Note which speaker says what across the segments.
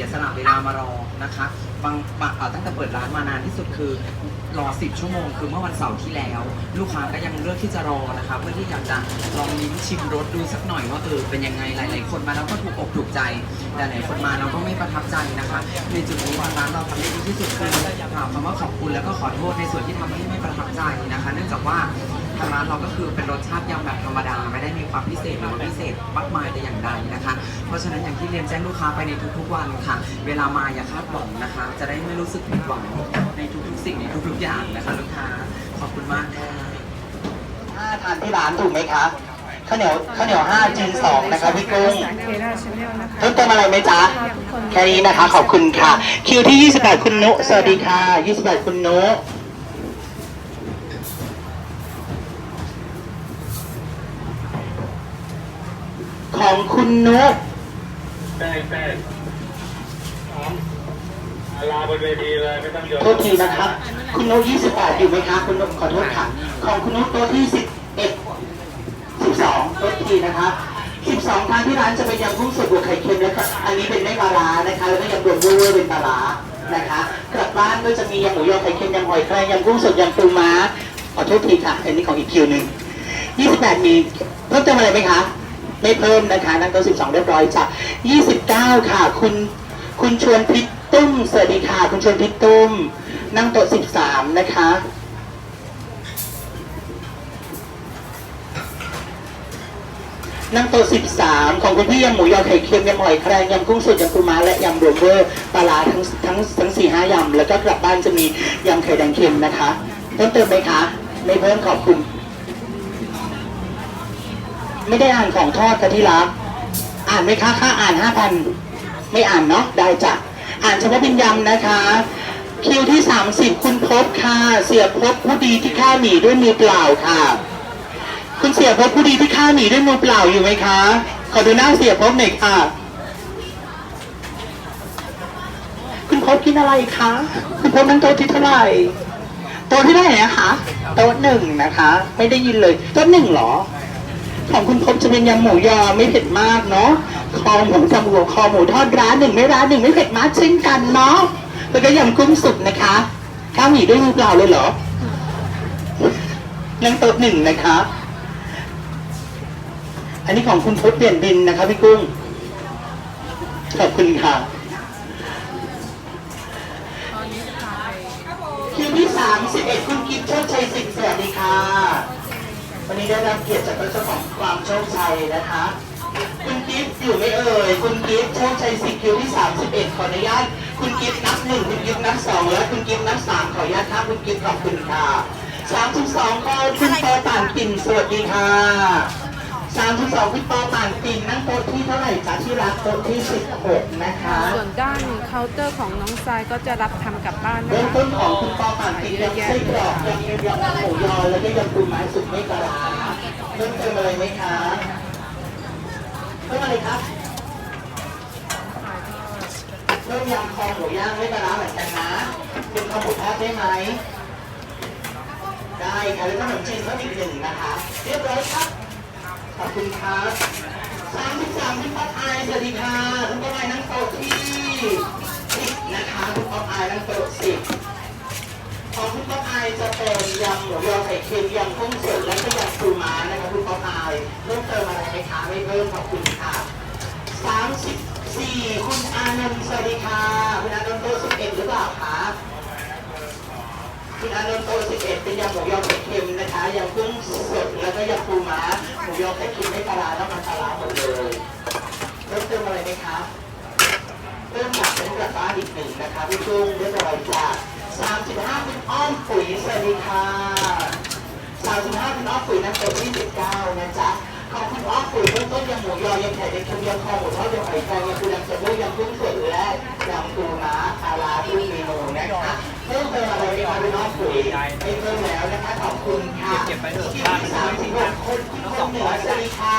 Speaker 1: สียสละเวลามารอนะคะบางบางเอ่อตั้งแต่เปิดร้านมานานที่สุดคือรอ 10 ชั่วโมง คือเมื่อวันเสาร์ที่แล้ว ลูกค้าก็ยังเลือกที่จะรอนะคะเพื่อที่อยากจะลองลิ้มชิมรสดูสักหน่อยว่าเออเป็นยังไงหลาย ๆ คนมาแล้วก็ถูกอกถูกใจ แต่หลายคนมาแล้วก็ไม่ประทับใจนะคะ ในจุดนี้ทางร้านเราทำได้ดีที่สุดคือกล่าวคำว่าขอบคุณแล้วก็ขอโทษในส่วนที่ทำให้ไม่ประทับใจนะคะ เนื่องจากว่า ทางร้านเราก็คือเป็นรสชาติยำแบบธรรมดา ไม่ได้มีความพิเศษหรือว่าพิเศษมากมายแต่อย่างใดนะคะ เพราะฉะนั้นอย่างที่เรียนแจ้งลูกค้าไปในทุกๆวันค่ะ เวลามาอย่าคาดหวังนะคะ จะได้ไม่รู้สึกผิดหวังในทุกๆสิ่งในทุกๆอย่างนะคะลูกค้าขอบคุณมากค่ะ
Speaker 2: ห้าทานที่ร้านถูกไหมคะข้าวเหนียวข้าวเหนียวห้าจีนสองนะคะพี่กุ้ง
Speaker 3: เคราชาแนลนะคะ
Speaker 2: เพิ่มเติมอะไรไหมจ๊ะแค่นี้นะคะ ขอบคุณค่ะ คิวที่ 28 คุณนุ สวัสดีค่ะ 28 คุณนุ ของคุณนุ
Speaker 4: แป้งแป้งพร้อมลาบนเวทีเลยไม่ต้องโยน
Speaker 2: โทษทีนะครับ คุณนุ28 อยู่ไหมคะคุณนุขอโทษค่ะ ของคุณนุโต๊ะที่ 11 12โทษทีนะคะ12ทางที่ร้านจะเป็นยำกุ้งสดบวกไข่เค็มแล้วก็อันนี้เป็นไม่ปลาร้านะคะ แล้วก็ยำรวมเวอร์เป็นปลาร้านะคะ กลับบ้านก็จะมียำหมูยอไข่เค็มยำหอยแครงยำกุ้งสดยำปูม้าขอโทษทีค่ะ อันนี้ของอีกคิวหนึ่ง28 มีเพิ่มเติมอะไรไหมคะ ไม่เพิ่มนะคะนั่งโต๊ะ12 เรียบร้อยจ้ะ29 ค่ะ คุณคุณชวนพิตุ้มสวัสดีค่ะ คุณชวนพิตุ้ม นั่งโต๊ะ13 นะคะนั่งโต๊ะ13 ของคุณพี่ยำหมูยอไข่เค็มยำหอยแครงยำกุ้งสดยำปูม้าและยำรวมเวอร์ปลาร้าทั้งทั้งทั้งสี่ห้ายำแล้วก็กลับบ้านจะมียำไข่แดงเค็มนะคะ เพิ่มเติมไหมคะ ไม่เพิ่มขอบคุณ ไม่ได้อ่านของทอดค่ะที่รัก อ่านไหมคะค่าอ่านห้าพันไม่อ่านเนาะได้จ้ะอ่านเฉพาะเป็นยำนะคะ คิวที่ 30 คุณพบค่ะ เสียพบผู้ดีที่ฆ่าหมีด้วยมือเปล่าค่ะ คุณเสียพบผู้ดีที่ฆ่าหมีด้วยมือเปล่าอยู่ไหมคะ ขอดูหน้าเสียพบหน่อยค่ะ คุณพบกินอะไรคะคุณพบนั่งโต๊ะที่เท่าไหร่โต๊ะที่เท่าไหร่นะคะโต๊ะหนึ่งนะคะ ไม่ได้ยินเลยโต๊ะหนึ่งเหรอ ของคุณพบจะเป็นยำหมูยอไม่เผ็ดมากเนาะคอหมูจำหัวคอหมูทอดร้านหนึ่งไม่ร้านหนึ่งไม่เผ็ดมากเช่นกันเนาะแล้วก็ยำกุ้งสุกนะคะข้าวหมี่ด้วยมือเปล่าเลยเหรอนั่งโต๊ะหนึ่งนะคะ อันนี้ของคุณพบเปลี่ยนบินนะคะพี่กุ้ง ขอบคุณค่ะคิวที่สามสิบเอ็ดคุณกิฟต์ชคชัยสิงห์สวัสดีค่ะ วันนี้ได้รับเกียรติจากเจ้าของความโชคชัยนะคะ คุณกิฟต์อยู่ไหม่เอ่ย คุณกิฟต์โชคชัยสิคิวที่สามสิบเอ็ดขออนุญาต คุณกิฟต์นับหนึ่งคุณกิฟต์นับสองและคุณกิฟต์นับสามขออนุญาตครับคุณกิฟต์ขอบคุณค่ะสามสิบสองก็คุณปอต่างปิ่นสวัสดีค่ะ สามสิบสองคุณปอต่างปิ่นนั่งโต๊ะที่เท่าไหร่จ๊ะที่รักโต๊ะที่สิบหกนะคะ
Speaker 3: ส่วนด้านเคาน์เตอร์ของน้องทรายก็จะรับทำกลับบ้านนะ
Speaker 2: เริ่ม
Speaker 3: คะ
Speaker 2: ต้นของคุณปอป่านติดยำไส้กรอกยำเอ็มยำหมูยอแล้วก็ยำปูม้าสุกไม่ปลาร้าเพิ่มเติมอะไรไหมคะเพิ่มอะไรครับเพิ่มยำคอหมูย่างไม่ปลาร้าเหมือนกันนะเป็นคอหมูทอดได้ไหม ได้ค่ะแล้วก็ขนมจีนเพิ่มอีกหนึ่งนะคะ เรียบร้อยครับ ขอบคุณครับสามสิบสามคุณป๊อปอายสวัสดีค่ะคุณป๊อปอายนั่งโต๊ะที่สิบนะคะคุณป๊อปอายนั่งโต๊ะสิบของคุณป๊อปอายจะเป็นยำหมูยอไข่เค็มยำกุ้งสดและก็ยำปูม้านะคะคุณป๊อปอายเพิ่มเติมอะไรไหมคะไม่เพิ่มขอบคุณค่ะ34คุณอานนท์สวัสดีค่ะคุณอานนท์โต๊ะ11หรือเปล่าคะคุณอานนท์โต๊ะ11เป็นยำหมูยอไข่เค็มนะคะยำกุ้งสดแล้วก็ยำปูม้าหมู ยอไข่เค็มไม่ปลาร้าแล้วมันปลาร้าหมดเลยเพิ่มเติมอะไรไหมคะเพิ่มจากเป็นกลับบ้านอีกหนึ่งนะคะพี่ตุ้งเรียบร้อยจ้า35คุณอ้อมปุ๋ยสวัสดีค่ะ35คุณอ้อมปุ๋ยนักเตะที่19นะจ๊ะ คุณอ้อมปุ๋ยเริ่มต้นยำหมูยอ ยำไข่เด็กเค็มยำคอหมูทอดยำไข่แกงยำปูยำเสบู่ยำกุ้งสดและยำปูม้าปลาราทุกเมนูนะคะเพิ่มเติมอะไรไหมคะคุณอ้อมปุ๋ยไม่เพิ่มแล้วนะคะขอบคุณค่ะเก็บไปเถอะบ้าน36คนคุณคนเหนือสวัสดีค่ะ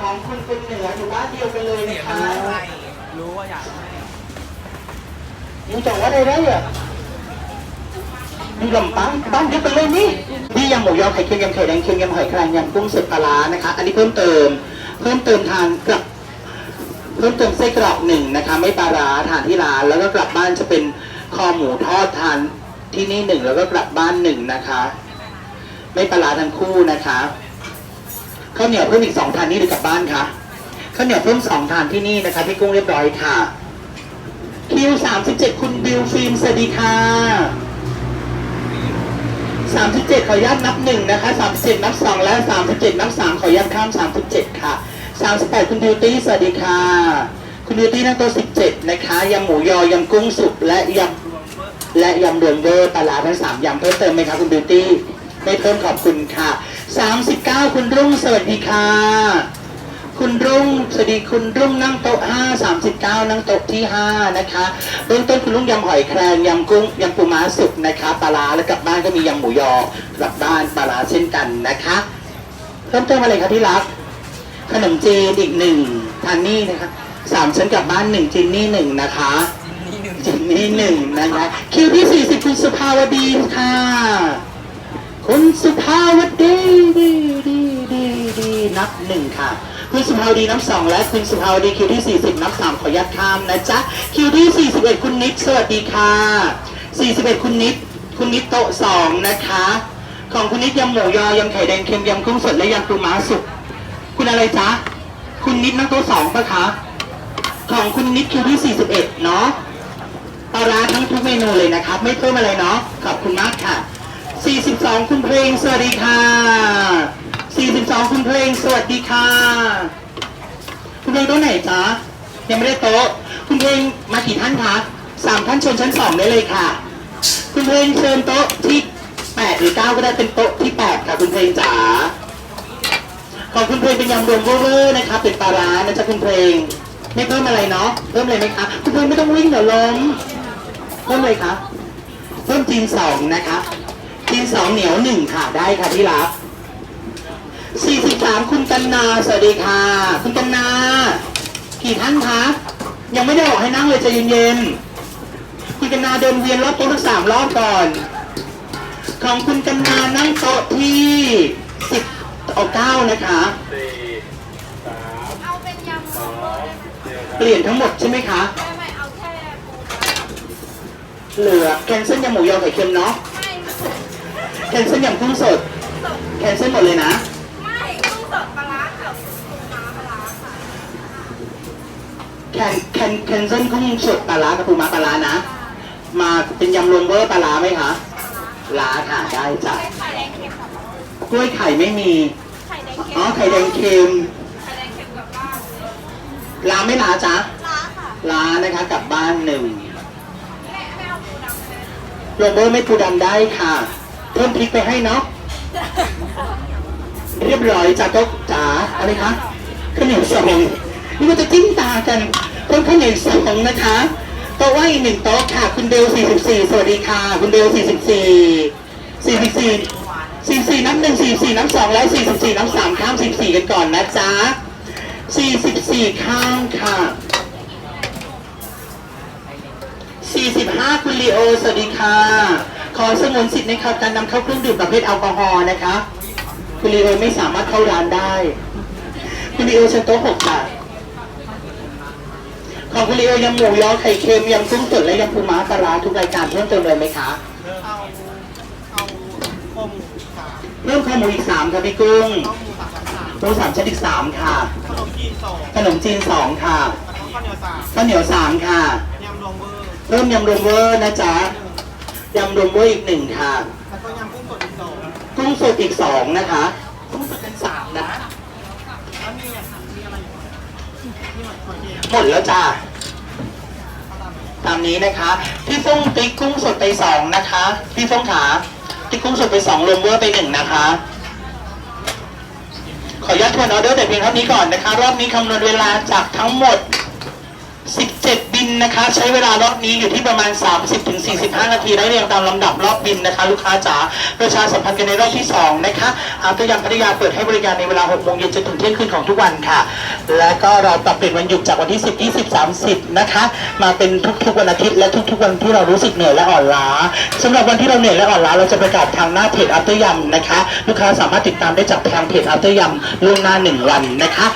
Speaker 2: ของคุณคนเหนืออยู่บ้านเดียวกันเลยนะคะ
Speaker 1: รู้ว่าอยากให้
Speaker 2: ยังจอ มีลำปังบ้านเดียวกันเลยนี่นี่ยำหมูยอไข่เค็มยำไข่แดงเค็มยำหอยแครงยำกุ้งสดปลาร้านะคะ อันนี้เพิ่มเติม เพิ่มเติมทานกับ เพิ่มเติมไส้กรอกหนึ่งนะคะ ไม่ปลาร้าทานที่ร้านแล้วก็กลับบ้านจะเป็นคอหมูทอดทานที่นี่หนึ่งแล้วก็กลับบ้านหนึ่งนะคะ ไม่ปลาร้าทั้งคู่นะคะข้าวเหนียวเพิ่มอีกสองทานนี่หรือกลับบ้านคะข้าวเหนียวเพิ่มสองทานที่นี่นะคะพี่กุ้งเรียบร้อยค่ะคิวสามสิบเจ็ดคุณบิวฟิล์มสวัสดีค่ะ สามสิบเจ็ดขออนุญาตนับหนึ่งนะคะสามสิบเจ็ดนับสองและสามสิบเจ็ดนับสามขออนุญาตข้ามสามสิบเจ็ดค่ะสามสิบแปดคุณบิวตี้สวัสดีค่ะ คุณบิวตี้นั่งโต๊ะสิบเจ็ดนะคะยำหมูยอยำกุ้งสุกและยำและยำรวมเวอร์ปลาร้าทั้งสามยำเพิ่มเติมไหมคะคุณบิวตี้ไม่เพิ่มขอบคุณค่ะ 39 คุณรุ่งสวัสดีค่ะ คุณรุ่งสวัสดีคุณรุ่งนั่งโต๊ะ5 39นั่งโต๊ะที่5นะคะเริ่มต้นคุณรุ่งยำหอยแครงยำกุ้งยำปูม้าสุกนะคะปลาร้าแล้วกลับบ้านก็มียำหมูยอกลับบ้านปลาร้าเช่นกันนะคะเพิ่มเติมอะไรครับที่รักขนมจีนอีกหนึ่งทานนี่นะคะสามชั้นกลับบ้านหนึ่งจินนี่หนึ่งนะคะ
Speaker 1: นี่หนึ่ง
Speaker 2: จินนี่หนึ่งนะคะคิวที่40คุณสุภาวดีค่ะคุณสุภาวดีดีดีดีดีนับหนึ่งค่ะ คุณสุภาวดีนับสองและคุณสุภาวดีคิวที่ 40 นับสามขอยัดข้ามนะจ๊ะ คิวที่ 41 คุณนิดสวัสดีค่ะ 41 คุณนิด คุณนิดโต๊ะสองนะคะ ของคุณนิดยำหมูยอยำไข่แดงเค็มยำกุ้งสดและยำปูม้าสุก คุณอะไรจ๊ะ คุณนิดนั่งโต๊ะสองปะคะ ของคุณนิดคิวที่ 41 เนาะปลาร้าทั้งทุกเมนูเลยนะครับ ไม่เพิ่มอะไรเนาะ ขอบคุณมากค่ะ 42 คุณเพลงสวัสดีค่ะ 42 คุณเพลงสวัสดีค่ะ คุณเพลงโต๊ะไหนจ๊ะยังไม่ได้โต๊ะ คุณเพลงมากี่ท่านคะสามท่านเชิญชั้นสองได้เลยค่ะ คุณเพลงเชิญโต๊ะที่8หรือ9ก็ได้เป็นโต๊ะที่8ค่ะ คุณเพลงจ๋าขอคุณเพลงเป็นยำรวมเวอร์นะคะเป็นปลาร้านะจ๊ะคุณเพลง ไม่เพิ่มอะไรเนาะเพิ่มอะไรไหมคะคุณเพลงไม่ต้องวิ่งเดี๋ยวล้มเพิ่มเลยครับเพิ่มจีนสองนะคะจีนสองเหนียวหนึ่งค่ะได้ค่ะที่รัก สี่สิบสามคุณกันนา สวัสดีค่ะ คุณกันนา กี่ท่านคะ ยังไม่ได้บอกให้นั่งเลยใจเย็นๆ คุณกันนาเดินเวียนรอบโต๊ะทั้งสามรอบก่อน ของคุณกันนานั่งโต๊ะที่สิบเอาเก้านะคะ
Speaker 4: สี่สาม
Speaker 3: เอาเป็นยำ
Speaker 4: สองหนึ่ง
Speaker 2: เปลี่ยนทั้งหมดใช่ไหมคะ
Speaker 3: ไม่ไม่เอาแค่ปู
Speaker 2: เหลือแคนเซิลยำหมูยอไข่เค็มเนาะ
Speaker 3: ไม่
Speaker 2: แคนเซิลยำกุ้งสด
Speaker 3: สด
Speaker 2: แคนเซิลหมดเลยนะ
Speaker 3: ไม่กุ้งสดปลาร้ากับปูม้าปลาร้าค่ะ
Speaker 2: แคนแคนแคนเซิลกุ้งสดปลาร้ากับปูม้าปลาร้านะ มาเป็นยำรวมเวอร์ปลาร้าไหมคะลาค่ะได้จ้ะ
Speaker 3: ไข่แดงเค็มกับ
Speaker 2: กล้วยไข่ไม่มี
Speaker 3: ไข่แดงเค็ม
Speaker 2: อ๋อไข่แดงเค็ม
Speaker 3: ไข่แดงเค็มกับบ้านเลย
Speaker 2: ลาไม่ลาจ๊ะ
Speaker 3: ร้าค่ะ
Speaker 2: ลานะคะกลับบ้านหนึ่ง
Speaker 3: แม่แม่เอาปูดำเลย
Speaker 2: รวมเวอร์ไม่ปูดำได้ค่ะ เพิ่มพริกไปให้เนาะเรียบร้อยจ้ะโต๊ะจ๋าอะไรคะข้าวเหนียวสอง นี่มันจะจิ้มตากันเพิ่มข้าวเหนียวสองนะคะโต๊ะว่าอีกหนึ่งโต๊ะค่ะ คุณเบล44 สวัสดีค่ะ คุณเบล44 44 44นับหนึ่ง44นับสองแล้ว44นับสามข้าม 44 กันก่อนนะจ๊ะ 44 ข้ามค่ะ 45 คุณลีโอ สวัสดีค่ะ ขอสงวนสิทธิ์ในครับการนำเข้าเครื่องดื่มประเภทแอลกอฮอล์นะคะ คุณลีโอไม่สามารถเข้าร้านได้ คุณลีโอเชิญโต๊ะหกค่ะ ของคุณลีโอยำหมูยอไข่เค็มยำกุ้งสดและยำปูม้าปลาร้าทุกรายการเพิ่มเติมเลยไหมคะ
Speaker 5: เอาเอาคมสาม
Speaker 2: เพิ่มข้าวหมูอีกสามค่ะพี่กุ้ง
Speaker 5: ข้าวหมูสามสาม
Speaker 2: หมูสามชั้นอีกสามค่ะ
Speaker 5: ขนมจีนสอง
Speaker 2: ขนมจีนสองค่ะ
Speaker 5: แล้วก็ข้าวเหนียวสาม
Speaker 2: ข้าวเหนียวสามค่ะ
Speaker 5: ยำรวมเวอร์
Speaker 2: เพิ่มยำรวมเวอร์นะจ๊ะยำรวมเวอร์อีกหนึ่งค่ะ
Speaker 5: แล้วก็ยำกุ้งสดอีกสอง
Speaker 2: กุ้งสดอีกสองนะคะกุ้งสดเป็นสามนะ
Speaker 5: แล้วมีอะมีอะไรอยู่นี่หอยหอยเค็ม
Speaker 2: หมดแล้วจ้า
Speaker 5: ข้าว ตามนี้
Speaker 2: นะคะ พี่ฟงติ๊กกุ้งสดไปสองนะคะ พี่ฟงขาติ๊กกุ้งสดไปสองรวมเวอร์ไปหนึ่งนะคะ ขออนุญาตทวนออเดอร์แต่เพียงเท่านี้ก่อนนะคะ รอบนี้คำนวณเวลาจากทั้งหมด 17 บินนะคะ ใช้เวลารอบนี้อยู่ที่ประมาณ 30-45 นาทีได้เรียงตามลำดับรอบบินนะคะ ลูกค้าจ๋าประชาสัมพันธ์กันในรอบที่ 2 นะคะอาตัวยามพัทยาเปิดให้บริการในเวลา 6 โมงเย็นจนถึงเที่ยงคืนของทุกวันค่ะ และก็เราปรับเปลี่ยนวันหยุดจากวันที่ 10 20 30 นะคะ มาเป็นทุกๆวันอาทิตย์และทุกๆวันที่เรารู้สึกเหนื่อยและอ่อนล้าสำหรับวันที่เราเหนื่อยและอ่อนล้าเราจะประกาศทางหน้าเพจอัตัวยำนะคะ ลูกค้าสามารถติดตามได้จากทางเพจอัตัวยำล่วงหน้า 1 วันนะคะ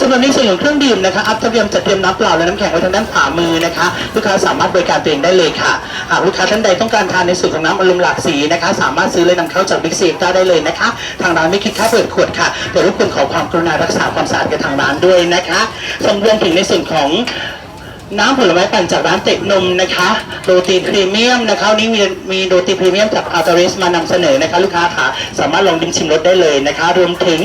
Speaker 2: สำหรับในส่วนของเครื่องดื่มนะคะอัพเตรียมจัดเตรียมน้ำเปล่าและน้ำแข็งไว้ทางด้านขวามือนะคะลูกค้าสามารถบริการตัวเองได้เลยค่ะหากลูกค้าท่านใดต้องการทานในส่วนของน้ำอารมณ์หลากสีนะคะ สามารถซื้อเลยนำเข้าจากบิ๊กซีได้เลยนะคะ ทางร้านไม่คิดค่าเปิดขวดค่ะแต่รบกวนขอความกรุณารักษาความสะอาดกับทางร้านด้วยนะคะส่งรวมถึงในส่วนของ น้ำผลไม้ปั่นจากร้านเต็กนมนะคะโรตีพรีเมียมนะคะวันนี้มีมีโรตีพรีเมียมจากอัลตาริสมานำเสนอนะคะลูกค้าค่ะสามารถลองดิมชิมรสได้เลยนะคะ รวมถึง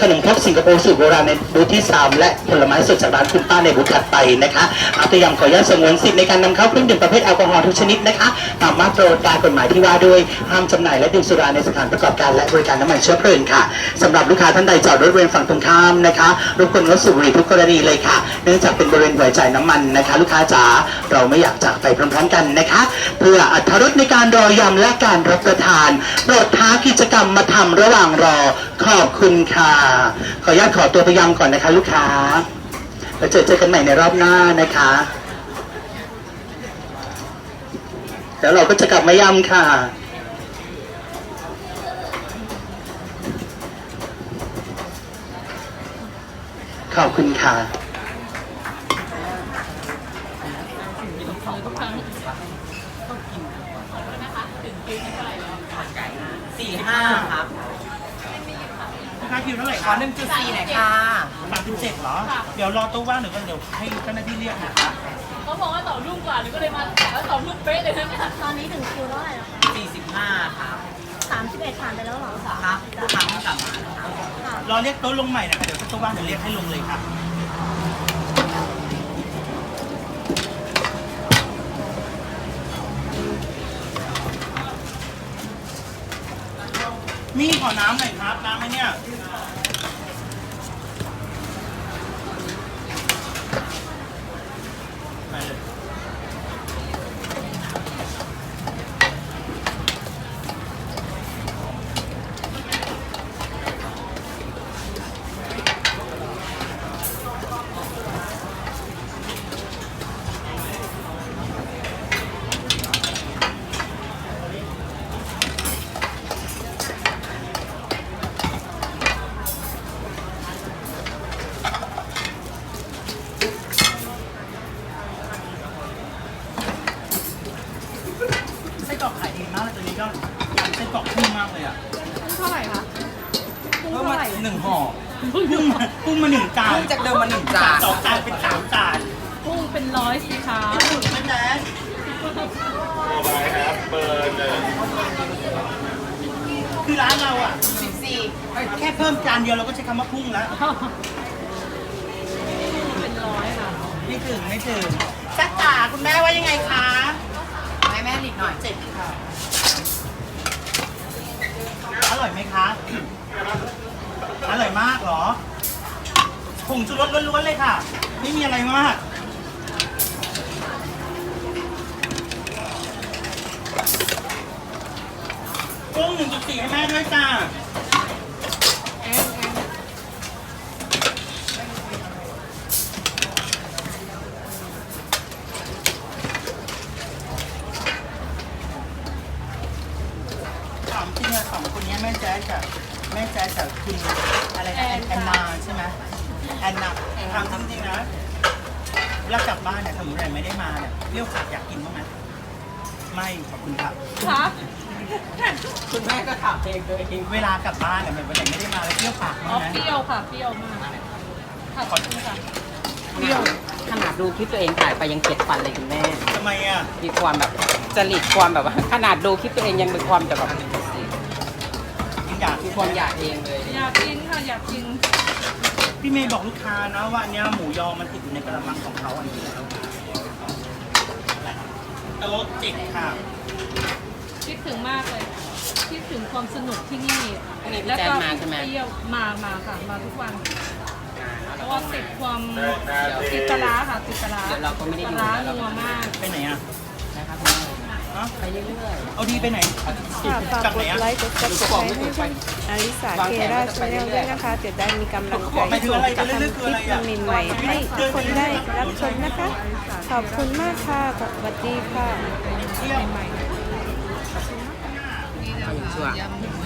Speaker 2: ขนมครกสิงคโปร์สูตรโบราณในบูธที่ 3 และผลไม้สดจากร้านคุณป้าในบูธถัดไปนะคะอาตยามขออนุญาตสงวนสิทธิ์ในการนำเข้าเครื่องดื่มประเภทแอลกอฮอล์ทุกชนิดนะคะตามมาตราการกฎหมายที่ว่าด้วยห้ามจำหน่ายและดื่มสุราในสถานประกอบการและบริการน้ำมันเชื้อเพลิงค่ะสำหรับลูกค้าท่านใดจอดรถบริเวณฝั่งตรงข้ามนะคะรบกวนงดสูบบุหรี่ทุกกรณีเลยค่ะ เนื่องจากเป็นบริเวณหัวจ่ายน้ำมันนะคะลูกค้าจ๋าเราไม่อยากจากไปพร้อมๆกันนะคะ เพื่ออัธรสในการรอยำและการรับประทานโปรดท้ากิจกรรมมาทำระหว่างรอขอบคุณค่ะ ขออนุญาตขอตัวไปยำก่อนนะคะ ลูกค้าแล้วเจอเจอกันใหม่ในรอบหน้านะคะแล้วเราก็จะกลับมายำค่ะขอบคุณค่ะ
Speaker 1: สี่ห้าครับ
Speaker 6: ค่าคิวเท่าไหร่
Speaker 1: ข
Speaker 6: คะ
Speaker 1: อหนึ่งจุดสี่หน่อยค่ะ
Speaker 6: สามสิบเจ็ดเหรอ เดี๋ยวรอตู้ว่างเดี๋ยวก็เดี๋ยวให้เจ้าหน้าที่เรียกนะคะ
Speaker 5: เขาบอกว่าสองลูกกว่าหนูก็เลยมาแล้วสองลูกเป๊ะเลยนะเนี่ย
Speaker 7: ตอนนี้ถึงคิวเท่าไหร่แล้วคะ
Speaker 1: สี่สิบห้าครับ
Speaker 7: สามสิบเอ็ดผ่านไปแล้วเหรอ
Speaker 1: ครับลูกค้าต้องกลับมานะครับ
Speaker 6: รอเรียกโต๊ะลงใหม่นะคะเดี๋ยวถ้าโต๊ะว่างเดี๋ยวเรียกให้ลงเลยค่ะ มี่ขอน้ำหน่อยครับ น้ำไหมเนี่ย ร้านเรา
Speaker 1: อะสิบสี่
Speaker 6: แค่เพิ่มจานเดียวเราก็ใช้คำว่าพุ่งแล้ว
Speaker 5: เป็นร้อยค่ะ
Speaker 6: ไม่ถึงไม่ถึงแจ๊กจ๋าคุณแม่ว่ายังไงคะ
Speaker 1: ให้แม่หลีกหน่อย
Speaker 6: เจ็ดค่ะอร่อยไหมคะอร่อยมากเหรอผงชูรสล้วนๆเลยค่ะ ไม่มีอะไรมาก กุ้งหนึ่งจุดสี่ให้แม่ด้วยจ้า ถามจริงอะสองคนนี้แม่แจ๊สกับแม่แจ๊สกับคุณอะไรนะแอนแอนนาใช่ไหมแอนนาถามจริงๆนะเวลากลับบ้านเนี่ยสมมติอะไรไม่ได้มาเนี่ยเปรี้ยวขาดอยากกินบ้างไหมไม่ขอบคุณครับ
Speaker 5: คะ
Speaker 1: คุณแม่ก็ถามเองเลยเอง
Speaker 6: เวลากลับบ้านเนี่ยเหมือนวันไหนไม่ได้มาแล้วเปรี้ยวปาก
Speaker 5: อ๋อ
Speaker 6: บ้าง
Speaker 5: เป
Speaker 6: นะ
Speaker 5: รี้ยวค่ะเปรี้ยวมากค่ะขอบคุณค่ะ
Speaker 6: เปรี้ยว
Speaker 8: ขนาดดูคลิปตัวเองถ่ายไปยังเจ็ดฟันเลยคุณแม่
Speaker 6: ทำไมอะ
Speaker 8: มีความแบบจริตความแบบว่า ขนาดดูคลิปตัวเองยังมีความแบบ
Speaker 6: ยังอยาก
Speaker 8: มีความอยากเองเลย
Speaker 5: อยากกินค่ะอยากกิน
Speaker 6: พี่เมย์บอกลูกค้านะว่าอันเนี้ยหมูยอมันติดอยู่ในกระมังของเขาอันนี้แล้วโต๊ะเจ็ดค่ะ
Speaker 5: คิดถึงมากเลยคิ ดถึงความสนุกที่นี่
Speaker 8: พรุ่งนี้พี่
Speaker 5: แล้ว
Speaker 8: แจ๊ค
Speaker 5: ก็
Speaker 8: มาใช่ไหม
Speaker 5: เปรี้ยวมามาค่ะ มาทุกวัน เพราะว่าติดความ
Speaker 4: หนึ่งนาที
Speaker 5: ติดปลาร้าค่ะติดปลาร้า
Speaker 8: เดี๋ยวเราก็ไม่ได้
Speaker 5: ป
Speaker 8: อ
Speaker 5: ลา
Speaker 8: ยู่
Speaker 5: ร้า
Speaker 8: แล้วเรา
Speaker 5: นัวมาก
Speaker 6: ไปไหนอะ
Speaker 8: นะครับคุณแม่
Speaker 6: ฮะ
Speaker 8: ไปเรื่อย
Speaker 6: เอาดีไปไหน
Speaker 3: ค่ะฝากกดไลค์กดซับสไครต์ให้ช่องอลิสาเคราชแนลด้วยนะคะจะได้มีกำลังใจที่จะทำคลิปใหม่ๆให้ทุกคนได้รับชมนะคะ ขอบคุณมากค่ะสวัสดีค่ะ
Speaker 6: เที่ยว
Speaker 8: ๆ เอ